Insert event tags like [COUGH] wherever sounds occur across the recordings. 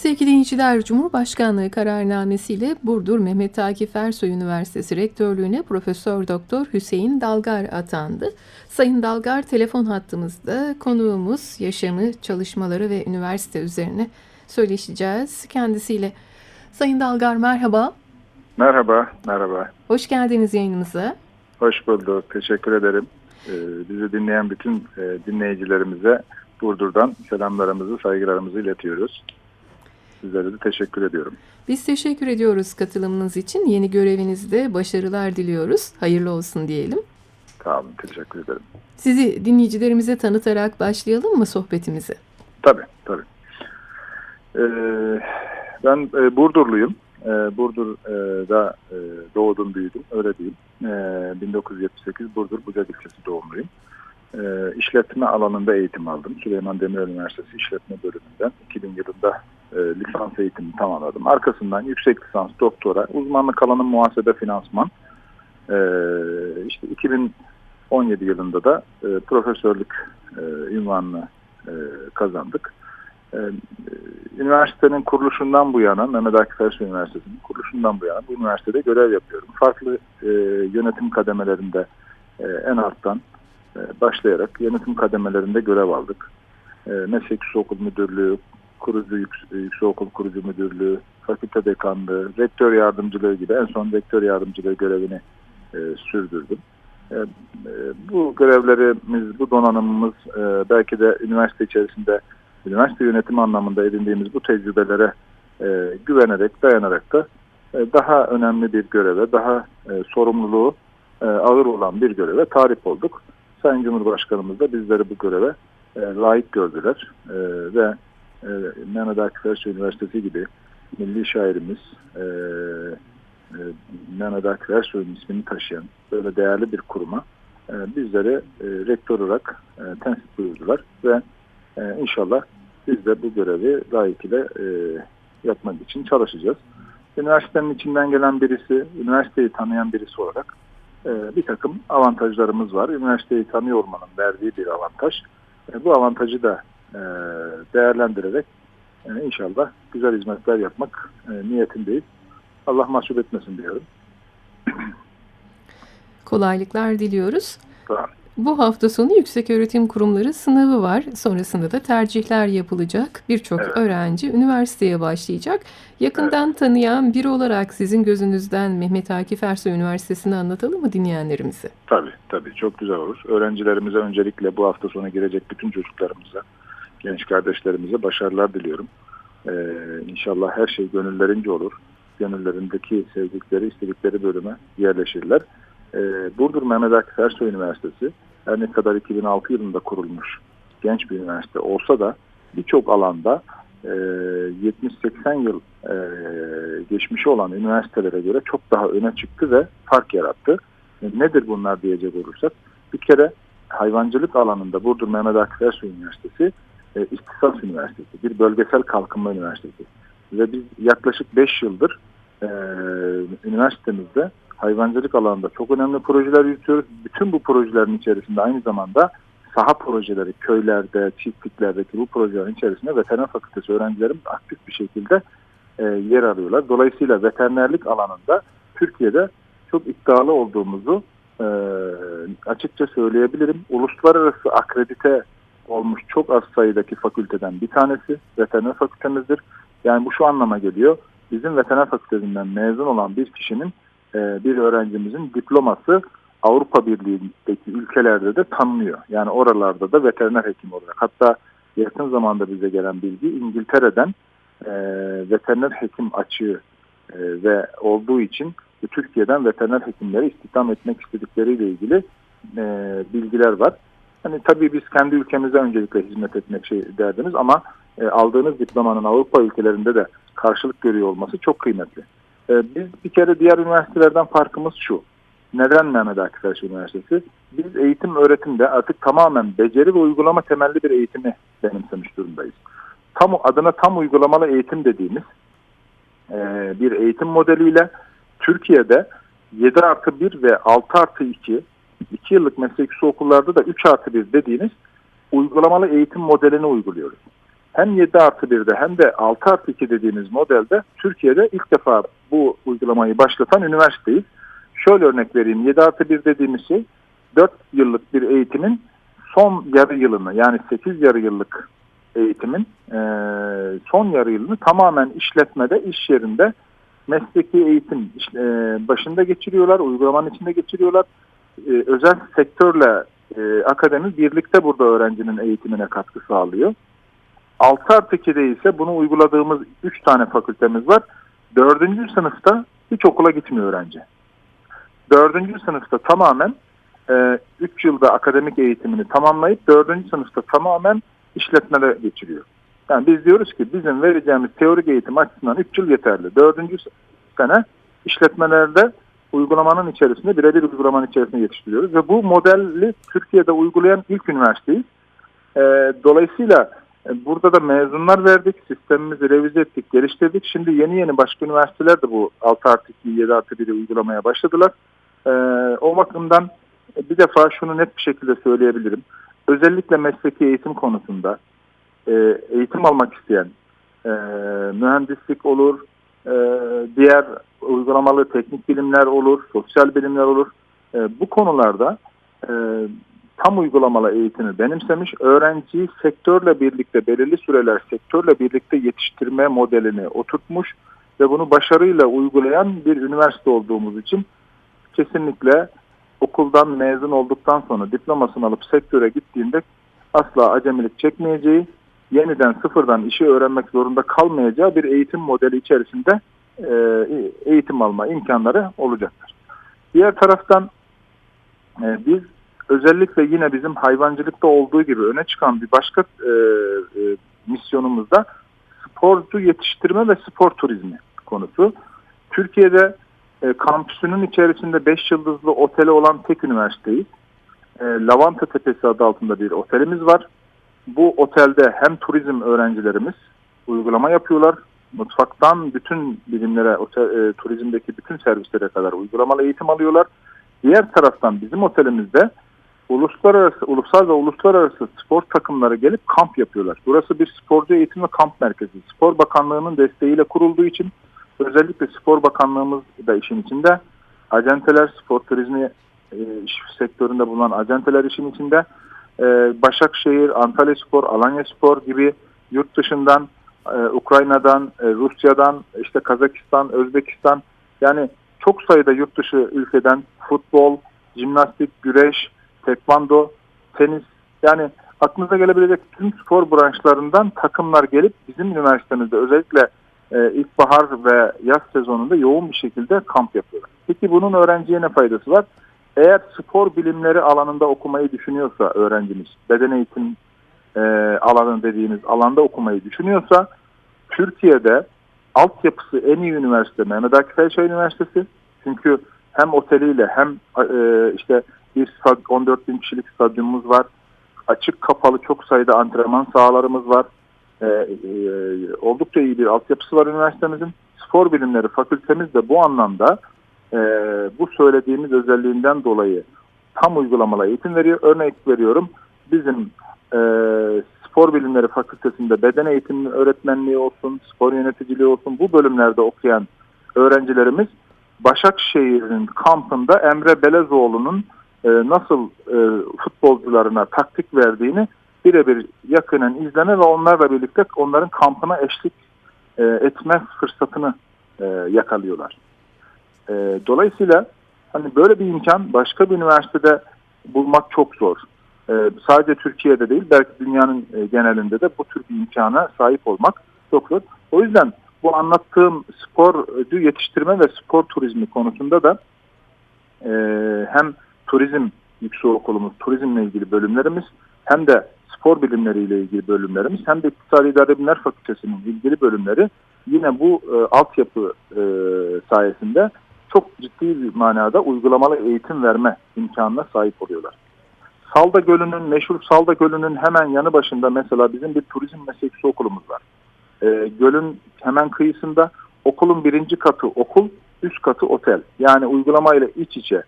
Sevgili dinleyiciler, Cumhurbaşkanlığı kararnamesiyle Burdur Mehmet Akif Ersoy Üniversitesi Rektörlüğüne Profesör Doktor Hüseyin Dalgar atandı. Sayın Dalgar telefon hattımızda konuğumuz yaşamı, çalışmaları ve üniversite üzerine söyleşeceğiz kendisiyle. Sayın Dalgar merhaba. Merhaba, merhaba. Hoş geldiniz yayınımıza. Hoş bulduk, teşekkür ederim. Ee, bizi dinleyen bütün e, dinleyicilerimize Burdur'dan selamlarımızı, saygılarımızı iletiyoruz. Sizlere de teşekkür ediyorum. Biz teşekkür ediyoruz katılımınız için. Yeni görevinizde başarılar diliyoruz. Hayırlı olsun diyelim. Olun, teşekkür ederim. Sizi dinleyicilerimize tanıtarak başlayalım mı sohbetimize? Tabii, tabii. Ee, ben e, Burdurluyum. E, Burdur'da e, doğdum, büyüdüm, öyle diyeyim. E, 1978 Burdur Bucak ilçesi doğumluyum. E, işletme alanında eğitim aldım. Süleyman Demirel Üniversitesi İşletme Bölümünden 2000 yılında e, lisans eğitimini tamamladım. Arkasından yüksek lisans, doktora, uzmanlık alanım muhasebe finansman. E, işte 2017 yılında da e, profesörlük e, ünvanını e, kazandık. E, üniversitenin kuruluşundan bu yana, Mehmet Akif Ersoy Üniversitesi'nin kuruluşundan bu yana bu üniversitede görev yapıyorum. Farklı e, yönetim kademelerinde e, en alttan e, başlayarak yönetim kademelerinde görev aldık. E, Meslek Yüksekokul Müdürlüğü, kurucu Yüksekokul Kurucu Müdürlüğü, fakülte dekanlığı, rektör yardımcılığı gibi en son rektör yardımcılığı görevini e, sürdürdüm. E, e, bu görevlerimiz, bu donanımımız e, belki de üniversite içerisinde üniversite yönetimi anlamında edindiğimiz bu tecrübelere e, güvenerek, dayanarak da e, daha önemli bir göreve, daha e, sorumluluğu e, ağır olan bir göreve tarif olduk. Sayın Cumhurbaşkanımız da bizleri bu göreve e, layık gördüler e, ve e, Mehmet Akif Ersoy Üniversitesi gibi milli şairimiz e, e, Mehmet Akif Ersoy'un ismini taşıyan böyle değerli bir kuruma e, bizleri e, rektör olarak e, tensip buyurdular ve e, inşallah biz de bu görevi layıkıyla e, yapmak için çalışacağız. Üniversitenin içinden gelen birisi, üniversiteyi tanıyan birisi olarak e, bir takım avantajlarımız var. Üniversiteyi tanıyor olmanın verdiği bir avantaj. E, bu avantajı da değerlendirerek e, inşallah güzel hizmetler yapmak e, niyetindeyiz. Allah mahcup etmesin diyorum. [CLEARS THROAT] Kolaylıklar diliyoruz. Tamam. Bu hafta sonu yüksek öğretim kurumları sınavı var. Sonrasında da tercihler yapılacak. Birçok Evet. öğrenci üniversiteye başlayacak. Yakından tanıyan biri olarak sizin gözünüzden Mehmet Akif Ersoy Üniversitesi'ni anlatalım mı dinleyenlerimize? Tabii tabii çok güzel olur. Öğrencilerimize öncelikle bu hafta sonu girecek bütün çocuklarımıza, genç kardeşlerimize başarılar diliyorum. Ee, inşallah her şey gönüllerince olur. Gönüllerindeki sevdikleri, istedikleri bölüme yerleşirler. Ee, Burdur Mehmet Akif Ersoy Üniversitesi her ne kadar 2006 yılında kurulmuş genç bir üniversite olsa da birçok alanda e, 70-80 yıl e, geçmişi olan üniversitelere göre çok daha öne çıktı ve fark yarattı. E, nedir bunlar diyecek olursak bir kere hayvancılık alanında Burdur Mehmet Akif Ersoy Üniversitesi e, İhtisas Üniversitesi, bir bölgesel kalkınma üniversitesi. Ve biz yaklaşık 5 yıldır e, üniversitemizde hayvancılık alanında çok önemli projeler yürütüyoruz. Bütün bu projelerin içerisinde aynı zamanda saha projeleri, köylerde, çiftliklerdeki bu projelerin içerisinde veteriner fakültesi öğrencilerimiz aktif bir şekilde e, yer alıyorlar. Dolayısıyla veterinerlik alanında Türkiye'de çok iddialı olduğumuzu e, açıkça söyleyebilirim. Uluslararası akredite olmuş çok az sayıdaki fakülteden bir tanesi veteriner fakültemizdir. Yani bu şu anlama geliyor. Bizim veteriner fakültesinden mezun olan bir kişinin, e, bir öğrencimizin diploması Avrupa Birliği'ndeki ülkelerde de tanınıyor. Yani oralarda da veteriner hekim olarak. Hatta yakın zamanda bize gelen bilgi İngiltere'den e, veteriner hekim açığı e, ve olduğu için Türkiye'den veteriner hekimleri istihdam etmek istedikleriyle ilgili bilgiler var. Hani tabii biz kendi ülkemize öncelikle hizmet etmek şey derdiniz ama e, aldığınız diplomanın Avrupa ülkelerinde de karşılık görüyor olması çok kıymetli. E, biz bir kere diğer üniversitelerden farkımız şu. Neden Mehmet Akif Ersoy Üniversitesi? Biz eğitim öğretimde artık tamamen beceri ve uygulama temelli bir eğitimi benimsemiş durumdayız. Tam adına tam uygulamalı eğitim dediğimiz e, bir eğitim modeliyle Türkiye'de 7 artı 1 ve 6 artı 2 2 yıllık meslek yüksek okullarda da 3 artı 1 dediğimiz uygulamalı eğitim modelini uyguluyoruz. hem 7 artı 1'de hem de 6 artı 2 dediğimiz modelde Türkiye'de ilk defa bu uygulamayı başlatan üniversiteyiz. Şöyle örnek vereyim. 7 artı 1 dediğimiz şey 4 yıllık bir eğitimin son yarı yılını yani 8 yarı yıllık eğitimin e, son yarı yılını tamamen işletmede, iş yerinde mesleki eğitim e, başında geçiriyorlar, uygulamanın içinde geçiriyorlar. E, özel sektörle e, akademi birlikte burada öğrencinin eğitimine katkı sağlıyor. 6 artı 2'de ise bunu uyguladığımız 3 tane fakültemiz var. 4. sınıfta hiç okula gitmiyor öğrenci. 4. sınıfta tamamen 3 yılda akademik eğitimini tamamlayıp 4. sınıfta tamamen işletmede geçiriyor. Yani biz diyoruz ki bizim vereceğimiz teorik eğitim açısından 3 yıl yeterli. 4. sene işletmelerde uygulamanın içerisinde birebir uygulamanın içerisinde yetiştiriyoruz. Ve bu modeli Türkiye'de uygulayan ilk üniversiteyiz. E, dolayısıyla e, burada da mezunlar verdik, sistemimizi revize ettik, geliştirdik. Şimdi yeni yeni başka üniversiteler de bu 6 artı 2, 7 artı 1'i uygulamaya başladılar. E, o bakımdan bir defa şunu net bir şekilde söyleyebilirim. Özellikle mesleki eğitim konusunda e, eğitim almak isteyen e, mühendislik olur, e, diğer uygulamalı teknik bilimler olur, sosyal bilimler olur. E, bu konularda e, tam uygulamalı eğitimi benimsemiş, öğrenciyi sektörle birlikte belirli süreler sektörle birlikte yetiştirme modelini oturtmuş ve bunu başarıyla uygulayan bir üniversite olduğumuz için kesinlikle okuldan mezun olduktan sonra diplomasını alıp sektöre gittiğinde asla acemilik çekmeyeceği, yeniden sıfırdan işi öğrenmek zorunda kalmayacağı bir eğitim modeli içerisinde e, eğitim alma imkanları olacaktır. Diğer taraftan e, biz özellikle yine bizim hayvancılıkta olduğu gibi öne çıkan bir başka e, e, misyonumuzda sporcu yetiştirme ve spor turizmi konusu. Türkiye'de e, kampüsünün içerisinde 5 yıldızlı oteli olan tek üniversiteyiz. E, Lavanta Tepesi adı altında bir otelimiz var. Bu otelde hem turizm öğrencilerimiz uygulama yapıyorlar. Mutfaktan bütün bilimlere, otel, e, turizmdeki bütün servislere kadar uygulamalı eğitim alıyorlar. Diğer taraftan bizim otelimizde uluslararası, ulusal ve uluslararası spor takımları gelip kamp yapıyorlar. Burası bir sporcu eğitim ve kamp merkezi. Spor Bakanlığı'nın desteğiyle kurulduğu için özellikle Spor Bakanlığımız da işin içinde. Acenteler, spor turizmi e, sektöründe bulunan acenteler işin içinde. E, Başakşehir, Antalya Spor, Alanya Spor gibi yurt dışından, e, Ukrayna'dan, e, Rusya'dan, işte Kazakistan, Özbekistan yani çok sayıda yurt dışı ülkeden futbol, jimnastik, güreş, tekvando, tenis yani aklınıza gelebilecek tüm spor branşlarından takımlar gelip bizim üniversitemizde özellikle e, ilkbahar ve yaz sezonunda yoğun bir şekilde kamp yapıyorlar. Peki bunun öğrenciye ne faydası var? Eğer spor bilimleri alanında okumayı düşünüyorsa öğrencimiz, beden eğitim e, alanı dediğimiz alanda okumayı düşünüyorsa Türkiye'de altyapısı en iyi üniversite Mehmet Akif Ersoy Üniversitesi. Çünkü hem oteliyle hem e, işte bir 14 bin kişilik stadyumumuz var. Açık kapalı çok sayıda antrenman sahalarımız var. E, e, oldukça iyi bir altyapısı var üniversitemizin. Spor bilimleri fakültemiz de bu anlamda e, bu söylediğimiz özelliğinden dolayı tam uygulamalı eğitim veriyor. Örnek veriyorum bizim e, spor bilimleri fakültesinde beden eğitimi öğretmenliği olsun, spor yöneticiliği olsun bu bölümlerde okuyan öğrencilerimiz Başakşehir'in kampında Emre Belezoğlu'nun e, nasıl e, futbolcularına taktik verdiğini birebir yakından izleme ve onlarla birlikte onların kampına eşlik e, etme fırsatını e, yakalıyorlar. E, dolayısıyla hani böyle bir imkan başka bir üniversitede bulmak çok zor. E, sadece Türkiye'de değil belki dünyanın e, genelinde de bu tür bir imkana sahip olmak çok zor. O yüzden bu anlattığım sporcu yetiştirme ve spor turizmi konusunda da e, hem turizm yüksekokulumuz, turizmle ilgili bölümlerimiz hem de spor bilimleriyle ilgili bölümlerimiz hem de İktisadi İdare Bilimler Fakültesi'nin ilgili bölümleri yine bu e, altyapı e, sayesinde çok ciddi bir manada uygulamalı eğitim verme imkanına sahip oluyorlar. Salda Gölü'nün, meşhur Salda Gölü'nün hemen yanı başında mesela bizim bir turizm meslek okulumuz var. E, gölün hemen kıyısında okulun birinci katı okul, üst katı otel. Yani uygulamayla iç içe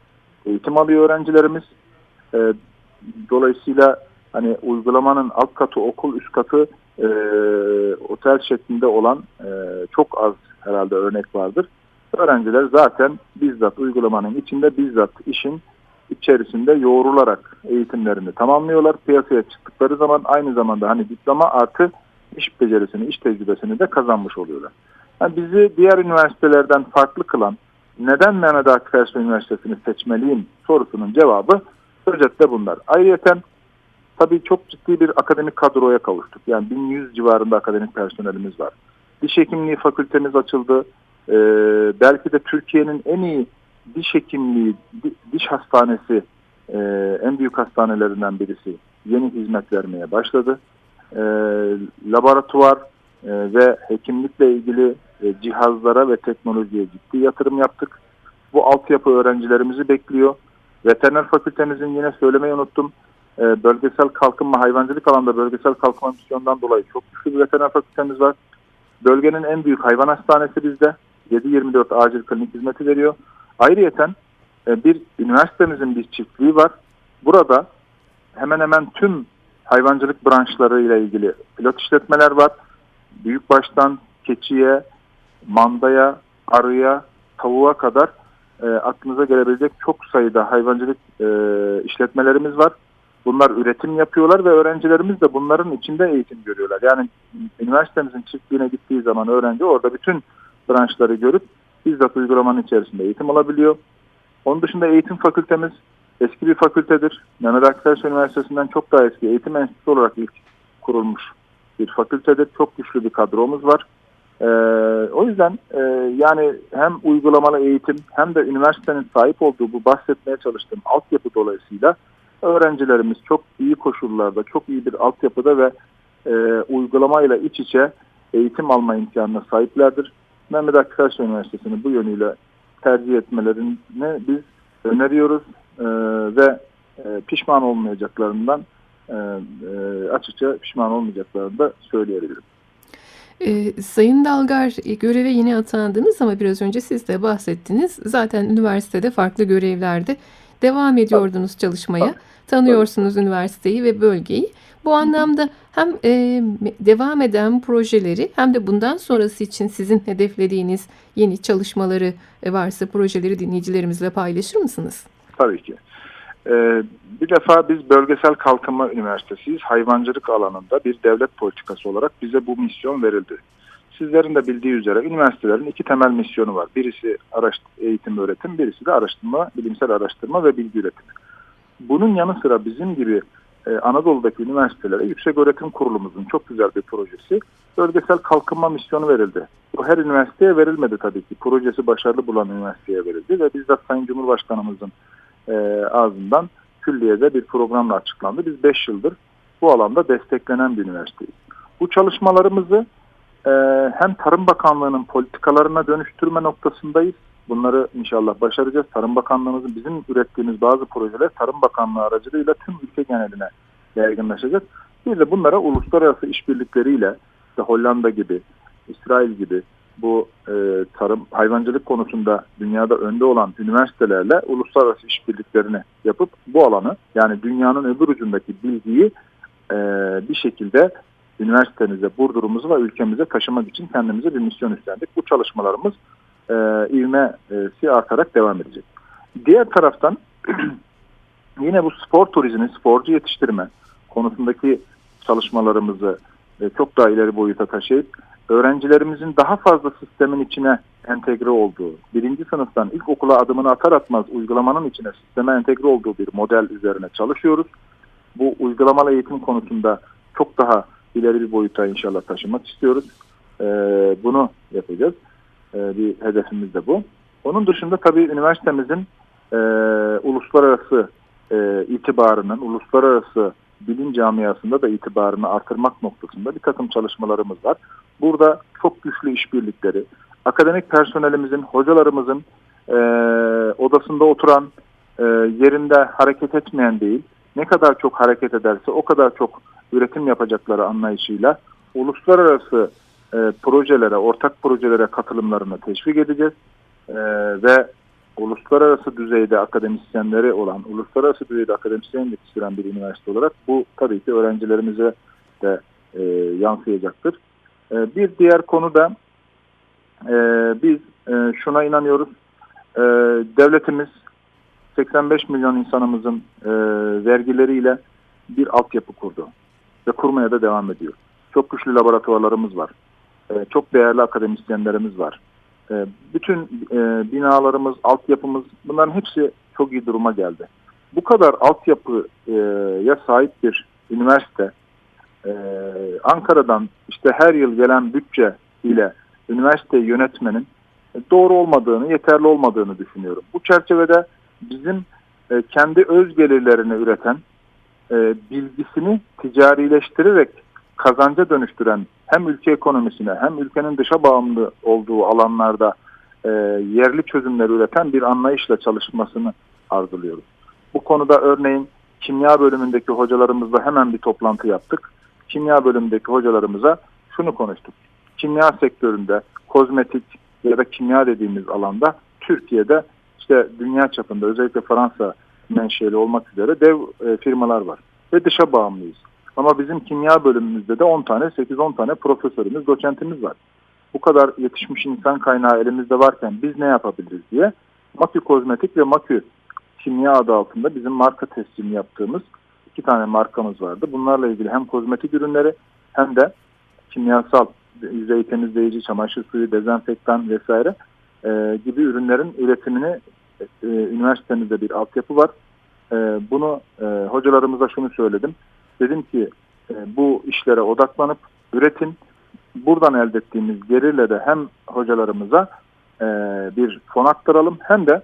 eğitim alıyor öğrencilerimiz. E, dolayısıyla hani uygulamanın alt katı okul, üst katı e, otel şeklinde olan e, çok az herhalde örnek vardır. Öğrenciler zaten bizzat uygulamanın içinde bizzat işin içerisinde yoğrularak eğitimlerini tamamlıyorlar. Piyasaya çıktıkları zaman aynı zamanda hani diploma artı iş becerisini, iş tecrübesini de kazanmış oluyorlar. Yani bizi diğer üniversitelerden farklı kılan neden Mehmet Akif Ersoy Üniversitesi'ni seçmeliyim sorusunun cevabı özetle bunlar. Ayrıca tabii çok ciddi bir akademik kadroya kavuştuk. Yani 1100 civarında akademik personelimiz var. Diş hekimliği fakültemiz açıldı. Ee, belki de Türkiye'nin en iyi diş hekimliği, diş hastanesi e, en büyük hastanelerinden birisi yeni hizmet vermeye başladı. E, laboratuvar e, ve hekimlikle ilgili e, cihazlara ve teknolojiye ciddi yatırım yaptık. Bu altyapı öğrencilerimizi bekliyor. Veteriner fakültemizin yine söylemeyi unuttum. E, bölgesel kalkınma, hayvancılık alanında bölgesel kalkınma misyonundan dolayı çok güçlü bir veteriner fakültemiz var. Bölgenin en büyük hayvan hastanesi bizde. 7-24 acil klinik hizmeti veriyor. Ayrıyeten e, bir üniversitemizin bir çiftliği var. Burada hemen hemen tüm hayvancılık branşları ile ilgili pilot işletmeler var. Büyükbaştan keçiye, mandaya, arıya, tavuğa kadar e, aklınıza gelebilecek çok sayıda hayvancılık e, işletmelerimiz var. Bunlar üretim yapıyorlar ve öğrencilerimiz de bunların içinde eğitim görüyorlar. Yani üniversitemizin çiftliğine gittiği zaman öğrenci orada bütün branşları görüp bizzat uygulamanın içerisinde eğitim alabiliyor. Onun dışında eğitim fakültemiz eski bir fakültedir. Mehmet Akif Üniversitesi'nden çok daha eski eğitim enstitüsü olarak ilk kurulmuş bir fakültedir. Çok güçlü bir kadromuz var. Ee, o yüzden e, yani hem uygulamalı eğitim hem de üniversitenin sahip olduğu bu bahsetmeye çalıştığım altyapı dolayısıyla öğrencilerimiz çok iyi koşullarda, çok iyi bir altyapıda ve e, uygulamayla iç içe eğitim alma imkanına sahiplerdir. Mehmet Akif Üniversitesi'ni bu yönüyle tercih etmelerini biz öneriyoruz e, ve e, pişman olmayacaklarından e, e, açıkça pişman olmayacaklarını da söyleyebilirim. E, Sayın Dalgar göreve yeni atandınız ama biraz önce siz de bahsettiniz. Zaten üniversitede farklı görevlerde devam ediyordunuz çalışmaya. Tanıyorsunuz üniversiteyi ve bölgeyi. Bu anlamda hem e, devam eden projeleri hem de bundan sonrası için sizin hedeflediğiniz yeni çalışmaları e, varsa projeleri dinleyicilerimizle paylaşır mısınız? Tabii ki. Ee, bir defa biz Bölgesel Kalkınma Üniversitesiyiz. Hayvancılık alanında bir devlet politikası olarak bize bu misyon verildi. Sizlerin de bildiği üzere üniversitelerin iki temel misyonu var. Birisi eğitim öğretim, birisi de araştırma, bilimsel araştırma ve bilgi üretimi. Bunun yanı sıra bizim gibi e, Anadolu'daki üniversitelere Yüksek Öğretim Kurulumuzun çok güzel bir projesi bölgesel kalkınma misyonu verildi. Bu her üniversiteye verilmedi tabii ki. Projesi başarılı bulan üniversiteye verildi ve bizzat Sayın Cumhurbaşkanımızın e, ağzından külliyede bir programla açıklandı. Biz 5 yıldır bu alanda desteklenen bir üniversiteyiz. Bu çalışmalarımızı e, hem Tarım Bakanlığı'nın politikalarına dönüştürme noktasındayız. Bunları inşallah başaracağız. Tarım Bakanlığımızın bizim ürettiğimiz bazı projeler Tarım Bakanlığı aracılığıyla tüm ülke geneline yaygınlaşacak. Bir de bunlara uluslararası işbirlikleriyle işte Hollanda gibi, İsrail gibi bu e, tarım hayvancılık konusunda dünyada önde olan üniversitelerle uluslararası işbirliklerini yapıp bu alanı yani dünyanın öbür ucundaki bilgiyi e, bir şekilde üniversitemize, Burdur'umuza ve ülkemize taşımak için kendimize bir misyon üstlendik. Bu çalışmalarımız e, ivmesi artarak devam edecek. Diğer taraftan [CLEARS THROAT] yine bu spor turizmi, sporcu yetiştirme konusundaki çalışmalarımızı e, çok daha ileri boyuta taşıyıp öğrencilerimizin daha fazla sistemin içine entegre olduğu, birinci sınıftan ilk okula adımını atar atmaz uygulamanın içine sisteme entegre olduğu bir model üzerine çalışıyoruz. Bu uygulamalı eğitim konusunda çok daha ileri bir boyuta inşallah taşımak istiyoruz. Ee, bunu yapacağız. Ee, bir hedefimiz de bu. Onun dışında tabii üniversitemizin e, uluslararası e, itibarının, uluslararası bilim camiasında da itibarını artırmak noktasında bir takım çalışmalarımız var. Burada çok güçlü işbirlikleri, akademik personelimizin, hocalarımızın e, odasında oturan, e, yerinde hareket etmeyen değil, ne kadar çok hareket ederse o kadar çok üretim yapacakları anlayışıyla uluslararası e, projelere, ortak projelere katılımlarını teşvik edeceğiz. E, ve uluslararası düzeyde akademisyenleri olan, uluslararası düzeyde akademisyen yetiştiren bir üniversite olarak bu tabii ki öğrencilerimize de e, yansıyacaktır. E, bir diğer konu da e, biz e, şuna inanıyoruz. E, devletimiz 85 milyon insanımızın e, vergileriyle bir altyapı kurdu ve kurmaya da devam ediyor. Çok güçlü laboratuvarlarımız var. E, çok değerli akademisyenlerimiz var. E, bütün e, binalarımız, altyapımız bunların hepsi çok iyi duruma geldi. Bu kadar altyapıya sahip bir üniversite e, Ankara'dan işte her yıl gelen bütçe ile üniversiteyi yönetmenin doğru olmadığını, yeterli olmadığını düşünüyorum. Bu çerçevede bizim e, kendi öz gelirlerini üreten, e, bilgisini ticarileştirerek kazanca dönüştüren hem ülke ekonomisine hem ülkenin dışa bağımlı olduğu alanlarda e, yerli çözümler üreten bir anlayışla çalışmasını arzuluyoruz. Bu konuda örneğin kimya bölümündeki hocalarımızla hemen bir toplantı yaptık. Kimya bölümündeki hocalarımıza şunu konuştuk. Kimya sektöründe kozmetik ya da kimya dediğimiz alanda Türkiye'de işte dünya çapında özellikle Fransa menşeli olmak üzere dev e, firmalar var ve dışa bağımlıyız. Ama bizim kimya bölümümüzde de 10 tane, 8-10 tane profesörümüz, doçentimiz var. Bu kadar yetişmiş insan kaynağı elimizde varken biz ne yapabiliriz diye Makü Kozmetik ve Makü Kimya adı altında bizim marka tescilini yaptığımız iki tane markamız vardı. Bunlarla ilgili hem kozmetik ürünleri hem de kimyasal yüzey temizleyici, çamaşır suyu, dezenfektan vesaire e, gibi ürünlerin üretimini e, üniversitemizde bir altyapı var. E, bunu e, hocalarımıza şunu söyledim. Dedim ki e, bu işlere odaklanıp üretin. Buradan elde ettiğimiz gelirle de hem hocalarımıza e, bir fon aktaralım hem de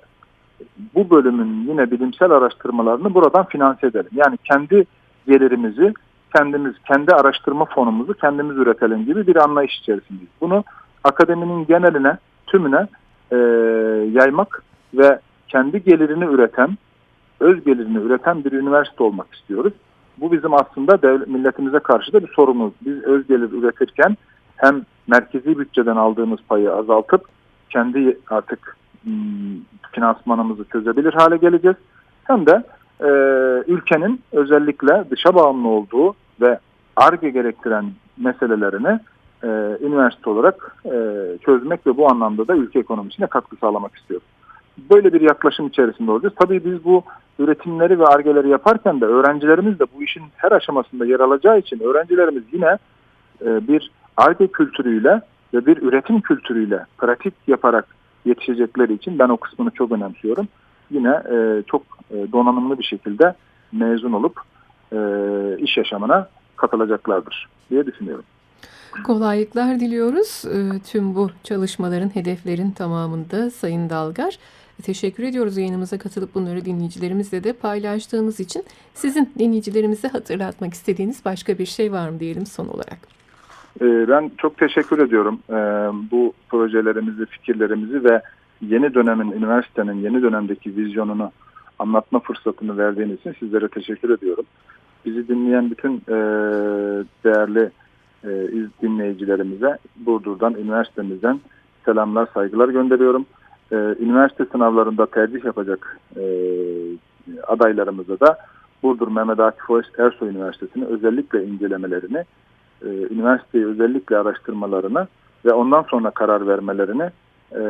bu bölümün yine bilimsel araştırmalarını buradan finanse edelim. Yani kendi gelirimizi kendimiz, kendi araştırma fonumuzu kendimiz üretelim gibi bir anlayış içerisindeyiz. Bunu akademinin geneline, tümüne e, yaymak ve kendi gelirini üreten, öz gelirini üreten bir üniversite olmak istiyoruz. Bu bizim aslında devlet, milletimize karşı da bir sorumuz. Biz öz gelir üretirken hem merkezi bütçeden aldığımız payı azaltıp kendi artık hmm, finansmanımızı çözebilir hale geleceğiz. Hem de e, ülkenin özellikle dışa bağımlı olduğu ve ARGE gerektiren meselelerini e, üniversite olarak e, çözmek ve bu anlamda da ülke ekonomisine katkı sağlamak istiyoruz. Böyle bir yaklaşım içerisinde olacağız. Tabii biz bu üretimleri ve argeleri yaparken de öğrencilerimiz de bu işin her aşamasında yer alacağı için öğrencilerimiz yine e, bir arge kültürüyle ve bir üretim kültürüyle pratik yaparak yetişecekleri için ben o kısmını çok önemsiyorum. Yine e, çok e, donanımlı bir şekilde mezun olup iş yaşamına katılacaklardır diye düşünüyorum. Kolaylıklar diliyoruz tüm bu çalışmaların, hedeflerin tamamında Sayın Dalgar. Teşekkür ediyoruz yayınımıza katılıp bunları dinleyicilerimizle de paylaştığınız için. Sizin dinleyicilerimize hatırlatmak istediğiniz başka bir şey var mı diyelim son olarak? E, ben çok teşekkür ediyorum e, bu projelerimizi, fikirlerimizi ve yeni dönemin, üniversitenin yeni dönemdeki vizyonunu anlatma fırsatını verdiğiniz için sizlere teşekkür ediyorum. Bizi dinleyen bütün e, değerli dinleyicilerimize Burdur'dan, üniversitemizden selamlar, saygılar gönderiyorum. E, üniversite sınavlarında tercih yapacak e, adaylarımıza da Burdur Mehmet Akif Ersoy Üniversitesi'ni özellikle incelemelerini, e, üniversiteyi özellikle araştırmalarını ve ondan sonra karar vermelerini e,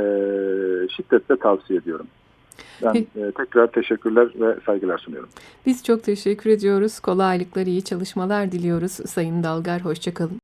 şiddetle tavsiye ediyorum. Ben e, tekrar teşekkürler ve saygılar sunuyorum. Biz çok teşekkür ediyoruz. Kolaylıklar, iyi çalışmalar diliyoruz Sayın Dalgar. Hoşçakalın.